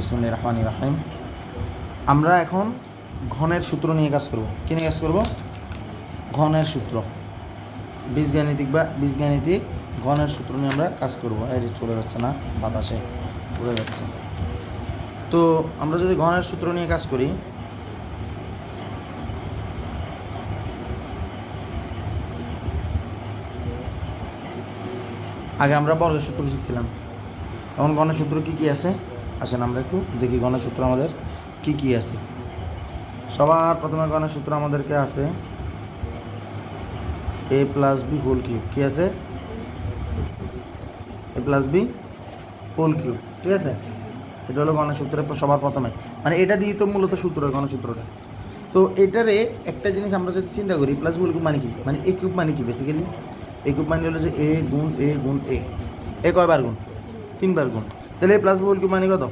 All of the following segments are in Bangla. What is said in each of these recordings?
বিসমুল্লাহ রহমান রাহিম আমরা এখন ঘনের সূত্র নিয়ে কাজ করব। কী নিয়ে কাজ করব? ঘনের সূত্র। বীজগাণিতিক বা বীজগাণিতিক ঘনের সূত্র নিয়ে আমরা কাজ করব। এই চলে যাচ্ছে না, বাতাসে উড়ে যাচ্ছে। তো আমরা যদি ঘনের সূত্র নিয়ে কাজ করি, আগে আমরা বর্গের সূত্র শিখছিলাম। এখন গণের সূত্র কী কী আছে? আসেন আমরা একটু দেখি গণের সূত্র আমাদের কী কী আছে। সবার প্রথমে গণের সূত্র আমাদেরকে আছে। A plus B whole cube কী আছে? A plus B whole cube ঠিক আছে? এটা হলো গণের সূত্রের সবার প্রথমে। মানে এটা দিয়ে তো মূলত সূত্র গণের সূত্রটা। তো এটারে একটা জিনিস আমরা যদি চিন্তা করি প্লাস হোল কিউব মানে কি? মানে এ কিউব মানে কি বেসিক্যালি এ কিউব মানে হলো যে এ গুণ এ গুণ এ এ কয়বার গুণ? তিনবার গুণ। তাহলে এ প্লাস বি কিউব মানে কত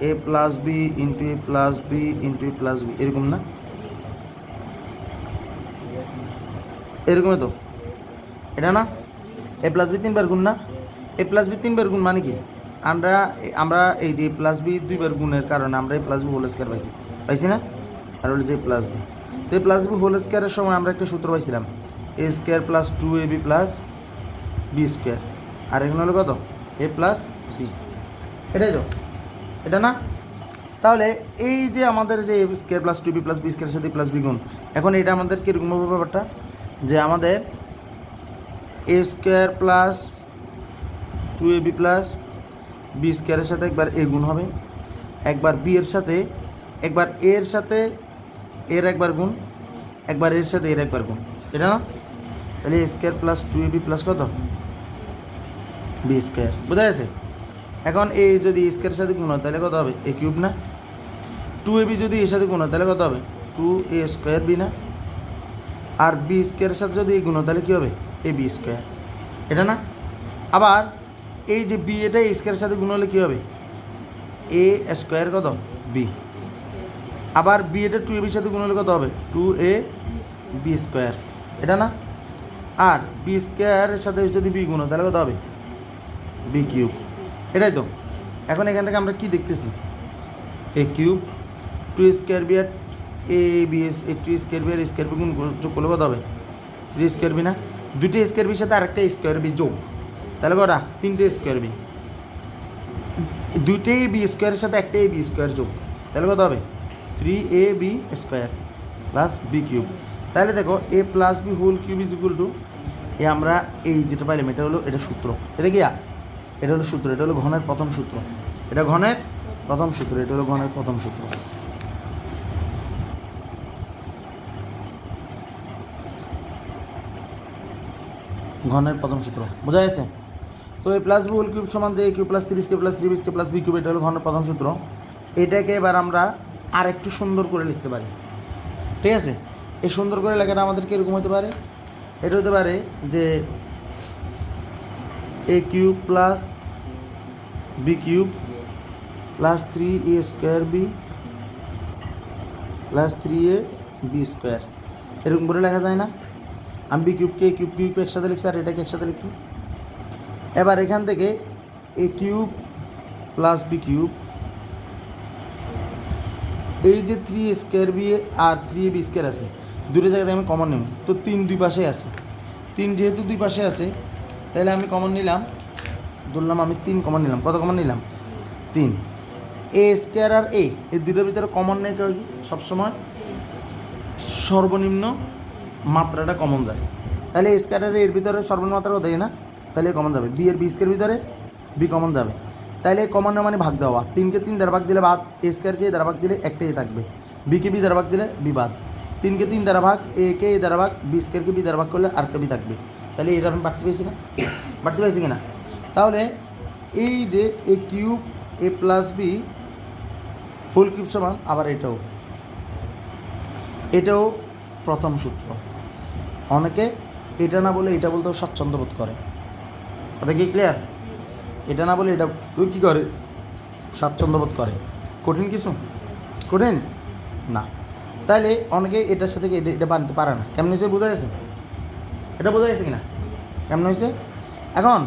A plus B into A plus B into A plus B এরকম না এরকমই তো এটা না এ প্লাস বি তিনবার গুণ না এ প্লাস বি তিনবার গুণ মানে কি আমরা আমরা এই যে প্লাস বি দুইবার গুণের কারণে আমরা এই প্লাস বি হোল স্কোয়ার পাইছি পাইছি না আর হলো যে প্লাস বি তো এই প্লাস বি হোল স্কোয়ারের সময় আমরা একটা সূত্র পাইছিলাম A square plus two A B plus B square আর এখানে হলো কত এ প্লাস বি এটাই তো। এটা না? তাহলে এই যে আমাদের যে A square plus two B plus B স্কোয়ারের সাথে প্লাস বি গুণ, এখন এটা আমাদের কীরকম হবে ব্যাপারটা? যে আমাদের A square plus two A B plus B স্কোয়ারের সাথে একবার এ গুণ হবে। একবার বি এর সাথে, একবার এর সাথে এর একবার গুণ, একবার এর সাথে এর একবার গুণ। এটা না? তাহলে A square plus two A B plus কত? বি স্কোয়ার বোঝা গেছে? এখন এ যদি স্কোয়ারের সাথে গুণ হয়, তাহলে কত হবে? এ কিউব না? টু এ বি যদি এর সাথে গুণ হয়, তাহলে কত হবে? টু এ স্কোয়ার বি না? আর বি স্কোয়ারের সাথে যদি গুণ হয়, তাহলে কী হবে? এ বি স্কোয়ার এটা না? আবার এই যে বি এটা এ সাথে গুণ হলে কী হবে? এ স্কোয়ার কত? বি আবার বি এটা টু এ বির সাথে গুণ হলে কত হবে? টু এ বি স্কোয়ার এটা না? আর বি স্কোয়ারের সাথে যদি বি গুণ হয়, তাহলে কত হবে? বি কিউব এটাই তো। এখন এখান থেকে আমরা কি দেখতেছি? A cube two square B R A B S A two square B R square B গুণ যোগ করলে কত হবে? থ্রি স্কোয়ার বি না? দুটি স্কোয়ার বির সাথে আরেকটা স্কোয়ার বি যোগ। তাহলে কটা? তিনটে স্কোয়ার বি দুইটাই বি স্কোয়ারের সাথে একটা এ বি স্কোয়ার যোগ। তাহলে কত হবে? Three A B square plus B cube তাহলে দেখো A plus B whole cube is equal to A আমরা এই যেটা পাইলাম, এটা হলো, এটা সূত্র। এটা কি? এটা হলো সূত্র, এটা হলো ঘনের প্রথম সূত্র। এটা ঘনের প্রথম সূত্র, এটা হলো ঘনের প্রথম সূত্র। ঘনের প্রথম সূত্র, বোঝা গেছে? তো এই প্লাস বি হোল কিউব সমান যে কিউ প্লাস তিরিশ কে প্লাস থ্রি বিশ কে প্লাস বি কিউব এটা হলো ঘনের প্রথম সূত্র। এটাকে এবার আমরা আর একটু সুন্দর করে লিখতে পারি। ঠিক আছে? এই সুন্দর করে লেখাটা আমাদের কীরকম হতে পারে। এটা হতে পারে যে A cube plus B cube plus three A square B plus three A B square এরকম করে লেখা যায় না। আমি বি কিউবকে এ কিউব কিউব একসাথে লিখছি আর এটাকে একসাথে লিখছি। এবার এখান থেকে A cube plus B cube এই যে থ্রি স্কোয়ার বি আর থ্রি বি স্কোয়ার আছে, দুটো জায়গাতে আমি কমন নেব। তো তিন দুই পাশে আছে। তিন যেহেতু দুই পাশে আছে তাহলে আমি কমন নিলাম। ধরলাম আমি তিন কমন নিলাম। কত কমন নিলাম? তিন। এ স্কোয়ার আর এ এই দুটোর ভিতরে কমন নেই কি? সবসময় সর্বনিম্ন মাত্রাটা কমন যায়। তাহলে এ স্কোয়ার আর এর ভিতরে সর্বনিম্ন মাত্রা কত না? তাহলে কমন যাবে। বি এর বি স্কোয়ার ভিতরে বি কমন যাবে। তাহলে কমন মানে ভাগ দেওয়া তিনকে তিন দ্বারা ভাগ দিলে বাদ এ স্কোয়ারকে এ দ্বারা ভাগ দিলে একটাই থাকবে। বিকে বি দ্বারা ভাগ দিলে বি বাদ। তিনকে তিন দ্বারা ভাগ এ কে এ দ্বারা ভাগ বি স্কোয়ারকে বি দ্বারা ভাগ করলে আরেকটা বি থাকবে। তাহলে এটা আমি বাড়তে পেয়েছি না। বাড়তে পেয়েছি কিনা? তাহলে এই যে A cube, A plus B, whole cube সমান, আবার এটাও। এটাও প্রথম সূত্র। অনেকে এটা না বলে এটা বলতেও স্বাচ্ছন্দ্য বোধ করে। কথা কি ক্লিয়ার এটা না বলে এটা তুই কী করে? স্বাচ্ছন্দ্য বোধ করে। কঠিন কিছু? কঠিন? না। তাহলে অনেকে এটার সাথে এটা বানতে পারে না। কেমন হয়েছে? বোঝা গেছে? এটা বোঝা গেছে কিনা? কেমন হয়েছে? এখন,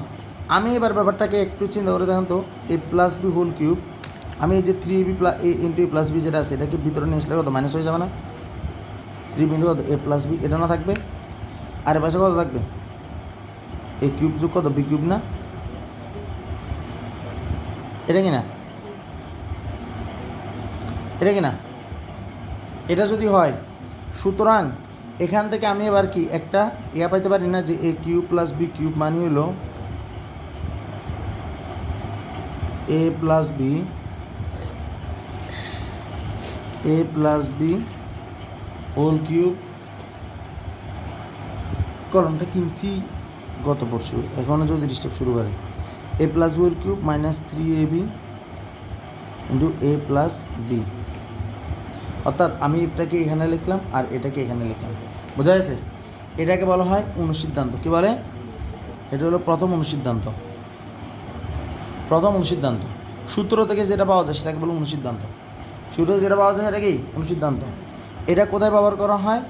আমি এবার ব্যাপারটাকে একটু চিন্তা করে দেখুন তো A plus B whole cube আমি এই যে three B plus A into plus B যেটা আছে, এটাকে ভিতরে নিয়ে আসলে কত? মাইনাস হয়ে যাবে না? থ্রি বি কত? এ প্লাস বি এটা না থাকবে? আর এ পাশে কত থাকবে? এ কিউব যোগ কত? বি কিউব না? এটা কি না এটা কি না এটা যদি হয়, সুতরাং এখান থেকে আমি এবার কি একটা ইয়া পাইতে পারি না যে A cube plus B cube মানে হলো A plus B A plus B whole cube কলমটা কিনছি গত পরশু এখনও যদি ডিস্টার্ব শুরু করে। A plus B whole cube minus three A B into A plus B অর্থাৎ আমি এটাকে এখানে লিখলাম আর এটাকে এখানে লিখলাম। বোঝা গেছে? এটাকে বলা হয় অনুসিদ্ধান্ত। কী বলে? এটা হলো প্রথম অনুসিদ্ধান্ত। প্রথম অনুসিদ্ধান্ত। সূত্র থেকে যেটা পাওয়া যায় সেটাকে বলে অনুসিদ্ধান্ত। সূত্র যেটা পাওয়া যায় সেটা কি? অনুসিদ্ধান্ত। এটা কোথায় ব্যবহার করা হয়?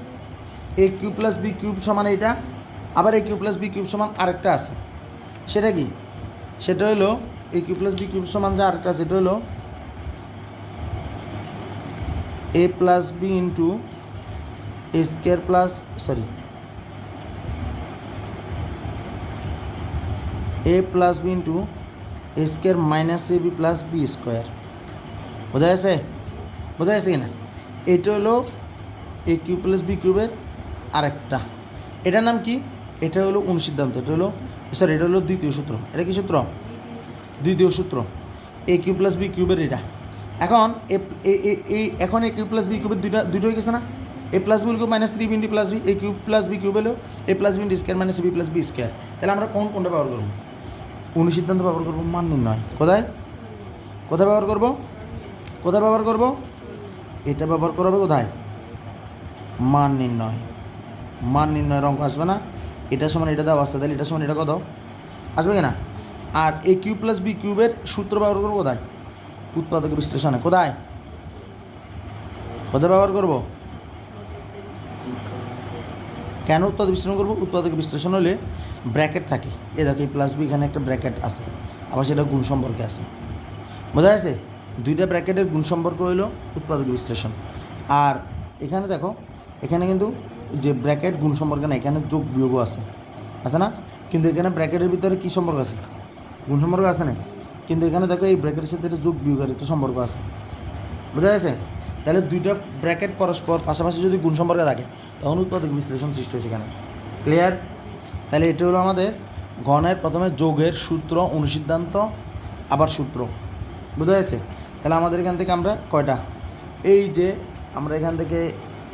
A cube plus B cube সমান এটা। আবার A cube plus B cube সমান আরেকটা আছে। সেটা কি? সেটা হলো A cube plus B cube সমান যে আরেকটা সেটা হলো A plus B into A square plus sorry A plus B into A square minus A B plus B square বোঝা গেছে? বোঝা গেছে কিনা? এটা হলো এ কিউব প্লাস বি কিউবের আরেকটা। এটার নাম কি? এটা হলো অনুসিদ্ধান্ত, এটা হলো সরি এটা হলো দ্বিতীয় সূত্র। এটা কি সূত্র? দ্বিতীয় সূত্র। এ কিউ প্লাস বি কিউবের এটা। এখন এই এখন এ কিউ প্লাস বি কিউবের দুইটা দুটো হয়ে গেছে না? A plus B cube minus three বিন্ডি plus B A cube plus B cube হলো এ plus বিন্ডি square minus B plus B square তাহলে আমরা কোন, কোনটা ব্যবহার করব? অনুসিদ্ধান্ত ব্যবহার করব, মান নির্ণয়। কোথায়? কোথায় ব্যবহার করব? কোথায় ব্যবহার করব? এটা ব্যবহার করা হবে কোথায়? মান নির্ণয়। মান নির্ণয়ের অঙ্ক আসবে না। এটা সমান এটা দেওয়া আসছে তাহলে এটা সমান এটা কত? আসবে কি না আর এ কিউ প্লাস বি কিউবের সূত্র ব্যবহার করব কোথায়? উৎপাদক বিশ্লেষণে। কোথায়? কোথায় ব্যবহার করব? কেন উৎপাদক বিশ্লেষণ করব? উৎপাদক বিশ্লেষণ হলে ব্র্যাকেট থাকে। এ দেখো, এই প্লাস বি এখানে একটা ব্র্যাকেট আছে, আবার সেটা গুণ সম্পর্কে আছে। বোঝা গেছে? দুইটা ব্র্যাকেটের গুণ সম্পর্ক হইল উৎপাদক বিশ্লেষণ। আর এখানে দেখো, এখানে কিন্তু যে ব্র্যাকেট গুণ সম্পর্কে না, এখানে যোগ বিয়োগও আছে। আছে না? কিন্তু এখানে ব্র্যাকেটের ভিতরে কী সম্পর্ক আছে? গুণ সম্পর্ক আছে না কিন্তু এখানে দেখো এই ব্র্যাকেটের সাথে একটা যোগ বিয়োগের একটা সম্পর্ক আছে। বোঝা গেছে? তাহলে দুইটা ব্র্যাকেট পরস্পর পাশাপাশি যদি গুণ সম্পর্কে থাকে, তখন উৎপাদক বিশ্লেষণ সৃষ্টি হয় সেখানে। ক্লিয়ার তাহলে এটা হলো আমাদের গণের প্রথমে যোগের সূত্র, অনুসিদ্ধান্ত, আবার সূত্র। বোঝা গেছে? তাহলে আমাদের এখান থেকে আমরা কয়টা? এই যে আমরা এখান থেকে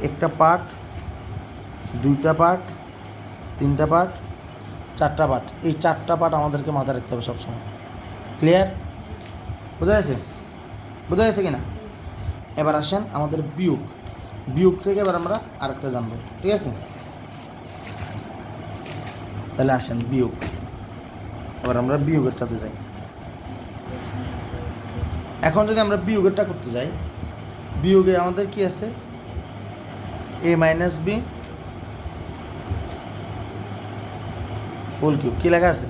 একটা পার্ট দুইটা পার্ট তিনটা পার্ট চারটা পার্ট এই চারটা পার্ট আমাদেরকে মাথায় রাখতে হবে সবসময়। ক্লিয়ার বোঝা গেছে? বোঝা গেছে কিনা? এবার আসেন আমাদের বিয়োগ। বিয়োগ থেকে এবার আমরা আরেকটা জানব, ঠিক আছে? তাহলে আসেন বিয়োগ। এবার আমরা বিয়োগেরটাতে যাই। এখন যদি আমরা বিয়োগেরটা করতে যাই, বিয়োগে আমাদের কি আছে? A minus B whole cube কী লেখা আছে?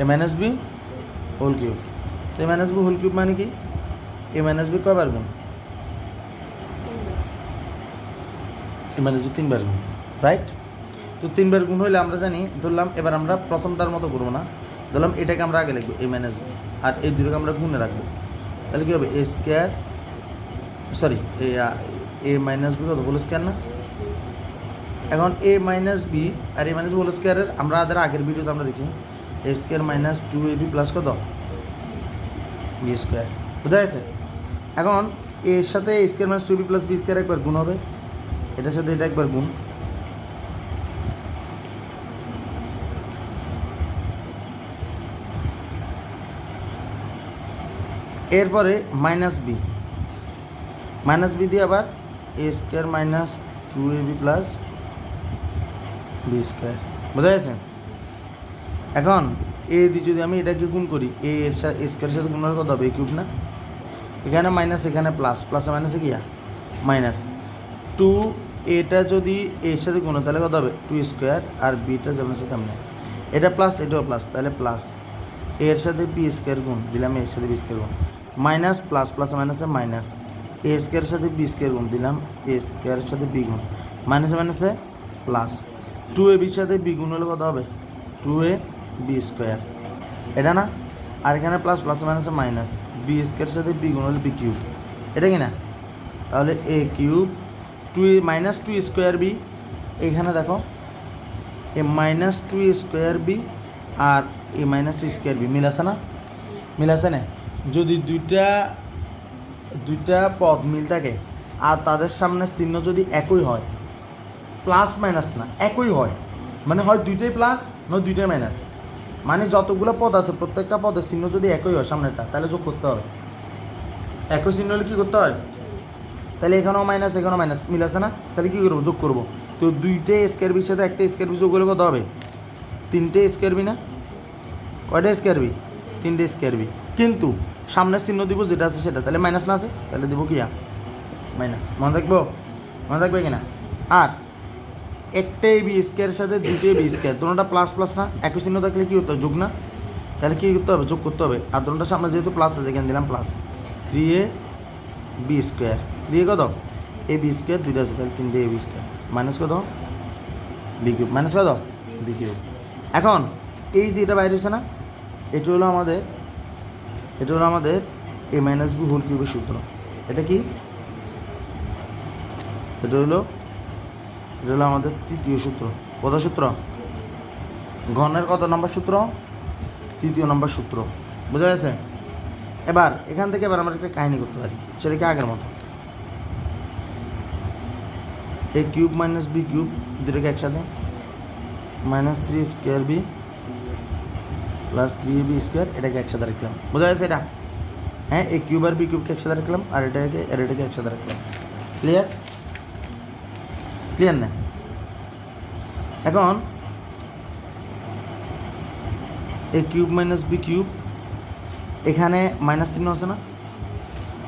A minus B whole cube A minus B whole cube মানে কি? এ মাইনাস বি কয়বার গুণ? এ মাইনাস বি তিনবার গুণ রাইট তো তিনবার গুণ হইলে আমরা জানি ধরলাম এবার আমরা প্রথমটার মতো করব না। ধরলাম এটাকে আমরা আগে লিখব এ মাইনাস বি আর এই দুটোকে আমরা গুণে রাখব। তাহলে কী হবে? A square sorry A A minus B কত? হোল স্কোয়ার না? এখন এ মাইনাস বি আর এ মাইনাস বি হোল স্কোয়ারের আমরা আদের আগের ভিডিওতে আমরা দেখছি A square minus two A B plus কত? বি স্কোয়ার বুঝা গেছে? এখন এর সাথে square minus two B plus B square একবার গুণ হবে। এটার সাথে এটা একবার গুণ। এরপরে মাইনাস বি মাইনাস বি দিয়ে আবার A square minus two A B plus B square বোঝা গেছে? এখন এ দিয়ে যদি আমি এটাকে গুণ করি এ এর সাথে স্কোয়ারের সাথে গুণ কত হবে কিউব না? এখানে মাইনাস এখানে প্লাস প্লাসে মাইনাসে কি মাইনাস টু এটা যদি এর সাথে গুণ তাহলে কত হবে? টু স্কোয়ার আর বিটা যেমন সাথে তেমন। এটা প্লাস এটাও প্লাস তাহলে প্লাস এর সাথে বি স্কোয়ার গুণ, দিলাম এর সাথে বি স্কোয়ার গুণ। মাইনাস প্লাস প্লাস মাইনাসে মাইনাস এ স্কোয়ারের সাথে বি স্কোয়ার গুণ, দিলাম এ স্কোয়ারের সাথে বি গুণ। মাইনাসে মাইনাসে প্লাস টু এ বির সাথে বি গুণ হলে কত হবে? টু এ বি স্কোয়ার এটা না? আর এখানে প্লাস প্লাস মাইনাসে মাইনাস বি স্কোয়ারের সাথে বি গুণ হলে বি কিউব এটা কি না? তাহলে A cube two minus two square B এইখানে দেখো A minus two square B R A minus square B মিল আছে না? মিল আছে না? যদি দুইটা দুইটা পদ মিল থাকে, আর তাদের সামনে চিহ্ন যদি একই হয় প্লাস মাইনাস না, একই হয় মানে হয় দুইটাই প্লাস নয় দুইটাই মাইনাস মানে যতগুলো পদ আছে, প্রত্যেকটা পদের চিহ্ন যদি একই হয় সামনেটা তাহলে যোগ করতে হবে। একই চিহ্ন হলে কী করতে হয়? তাহলে এখানেও মাইনাস এখানেও মাইনাস মিল আছে না? তাহলে কী করব? যোগ করব। তো দুইটে স্কোয়ার বির সাথে একটা স্কোয়ার বি যোগ করলে কত হবে? তিনটে স্কোয়ার বি না? কয়টা স্কোয়ার বি তিনটে স্কোয়ার বি কিন্তু সামনের চিহ্ন দিব যেটা আছে সেটা, তাহলে মাইনাস না আছে? তাহলে দিব কি মাইনাস মনে থাকব মনে থাকবে কিনা? আর একটা এ বি স্কোয়ারের সাথে দুটো এ বি স্কোয়ার দুটোটা প্লাস প্লাস না, একই চিহ্ন থাকলে কী হবে? যোগ না। তাহলে কী করতে হবে? যোগ করতে হবে। আর দুটোটার সামনে যেহেতু প্লাস আছে, এখানে দিলাম plus three A B square three A কত? এ বি স্কোয়ার দুইটা আছে, তাহলে তিনটে এ বি স্কোয়ার মাইনাস কত? বি কিউব মাইনাস কত? বি কিউব এখন, এই যে এটা বাইরে হচ্ছে না, এটা হলো আমাদের, এটা হলো আমাদের এ মাইনাস বি হোল কিউবের সূত্র। এটা কি? এটা হলো এটা হলো আমাদের তৃতীয় সূত্র। কত সূত্র? ঘনের কত নম্বর সূত্র? তৃতীয় নম্বর সূত্র। বোঝা গেছে? এবার, এখান থেকে এবার আমরা একটা কাহিনী করতে পারি সেটা কি আগের মতো। A cube minus B cube দুটোকে একসাথে। Minus three square B plus three B square এটাকে একসাথে রাখলাম। বোঝা গেছে এটা? হ্যাঁ এ কিউব আর বি কিউবকে একসাথে রাখলাম, আর এটাকে আর এটাকে একসাথে রাখলাম। ক্লিয়ার ক্লিয়ার না? এখন A cube minus B cube এখানে মাইনাস চিহ্ন আছে না?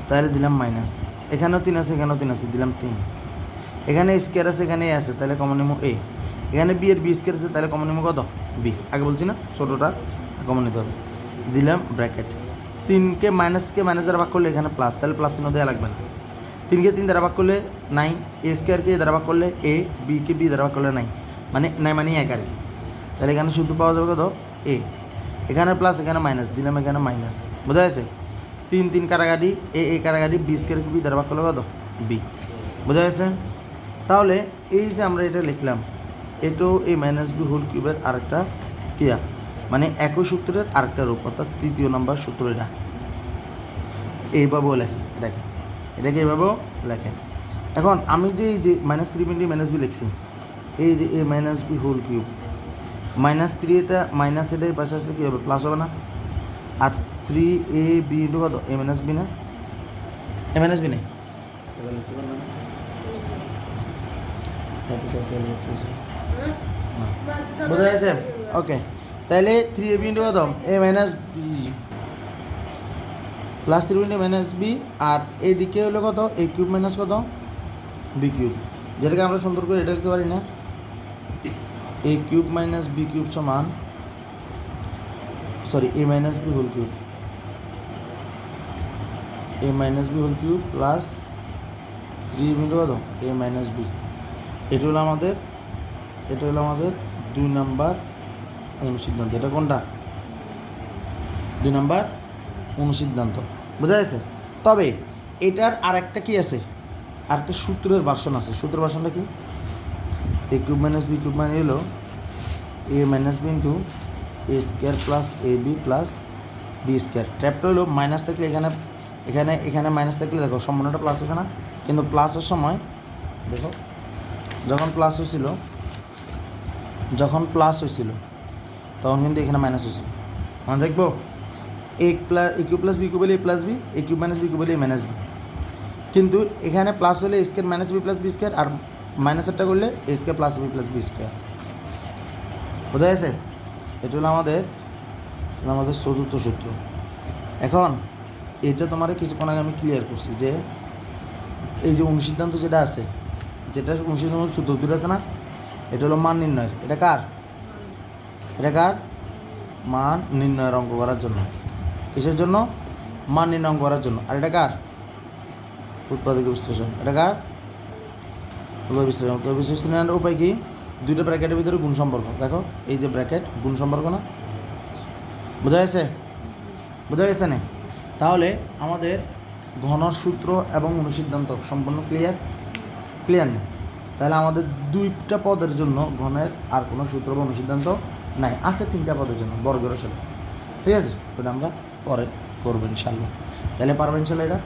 তাহলে দিলাম মাইনাস এখানেও তিন আছে, এখানেও তিন আছে, দিলাম তিন। এখানে স্কোয়ার আছে, এখানে এ আছে, তাহলে কমন নিমো এ এখানে বি এর বি স্কোয়ার আছে, তাহলে কমন নিমো কত? বি আগে বলছি না, ছোটোটা কমন নিতে হবে। দিলাম ব্র্যাকেট তিনকে মাইনাসকে মাইনাস দ্বারা ভাগ করলে এখানে প্লাস তাহলে প্লাস চিহ্ন দেওয়া লাগবে না। তিনকে তিন দ্বারা ভাগ করলে নাই এ স্কোয়ারকে দ্বারা ভাগ করলে এ বিকে বি দ্বারা করলে নাই। মানে নাই মানে এক আর কি। তাহলে এখানে শুধু পাওয়া যাবে কত? এ এখানে প্লাস এখানে মাইনাস দিলাম এখানে মাইনাস বোঝা গেছে? তিন তিন কারাগারি এ এ কারাগারি বি স্কোয়ার বি দ্বারা করলে কত? বি বোঝা গেছে? তাহলে এই যে আমরা এটা লিখলাম এটাও এই মাইনাস বি হোল কিউবের আরেকটা ক্রিয়া। মানে একই সূত্রের আরেকটা রূপ, অর্থাৎ তৃতীয় নম্বর সূত্র এটা। এইভাবেও লেখে এটাকে এটাকে এইভাবেও লেখে এখন আমি যে এই যে minus three into minus B লিখছি এই যে A minus B whole cube minus three এটা মাইনাস এটা এই পাশে আসলে কী হবে? প্লাস হবে না? আর থ্রি এ বি ইন্টু কত? এ মাইনাস বি না? এ মাইনাস বি নেই। বোঝা গেছে? ওকে তাহলে থ্রি এ বি ইন্টু কত? A minus B plus three into minus B আর এইদিকে হলো কত? এ কিউব মাইনাস কত? বি কিউব যেটাকে আমরা সুন্দর করে এটা লিখতে পারি না। A cube minus B cube সমান sorry A minus B whole cube A minus B whole cube plus three into কত? এ মাইনাস বি এটা হলো আমাদের, এটা হলো আমাদের দুই নাম্বার অনুসিদ্ধান্ত। এটা কোনটা? দুই নাম্বার অনুসিদ্ধান্ত। বোঝা গেছে? তবে এটার আর একটা কি আছে? আর একটা সূত্রের ভার্সন আছে। সূত্রের ভার্সনটা কি? A cube minus B cube মানে হলো A minus B into A square plus A B plus B square ট্র্যাপটা হলো মাইনাস থাকলে এখানে এখানে এখানে মাইনাস থাকলে দেখো সম্পূর্ণটা প্লাস হচ্ছে না। কিন্তু প্লাসের সময়, দেখো, যখন প্লাস হয়েছিল, যখন প্লাস হয়েছিল, তখন কিন্তু এখানে মাইনাস হয়েছিল মানে দেখব? A plus A cube plus B cube বলে A plus B A cube minus B cube বলে এ মাইনাস বি কিন্তু এখানে প্লাস হলে A square minus B plus B square আর মাইনাসেরটা করলে A square plus B plus B square বোঝা গেছে? এটা হলো আমাদের আমাদের চতুর্থ সূত্র। এখন এটা তোমার কিছুক্ষণ আগে আমি ক্লিয়ার করছি যে এই যে অনুসিদ্ধান্ত যেটা আছে, যেটা অনুসিদ্ধান্ত সূত্র দুটো আছে না, এটা হলো মান নির্ণয়ের। এটা কার? এটা কার? মান নির্ণয়ের অঙ্ক করার জন্য। কিসের জন্য? মান নির্ণয় করার জন্য। আর এটা কার? উৎপাদক বিশ্লেষণ। এটা কার? উৎপাদক বিশ্লেষণ। উৎপাদক বিশ্লেষণের উপায় কি? দুইটা ব্র্যাকেটের ভিতরে গুণ সম্পর্ক। দেখো, এই যে ব্র্যাকেট, গুণ সম্পর্ক না? বোঝা গেছে? বোঝা গেছে না? তাহলে আমাদের ঘনর সূত্র এবং অনুসিদ্ধান্ত সম্পূর্ণ ক্লিয়ার ক্লিয়ার নেই তাহলে আমাদের দুইটা পদের জন্য ঘনের আর কোনো সূত্র বা অনুসিদ্ধান্ত নাই। আছে তিনটা পদের জন্য, বর্গের সাথে ঠিক আছে? ওটা আমরা পরে করব ইনশাল্লাহ। তাহলে পারব ইনশাল্লাহ এটা?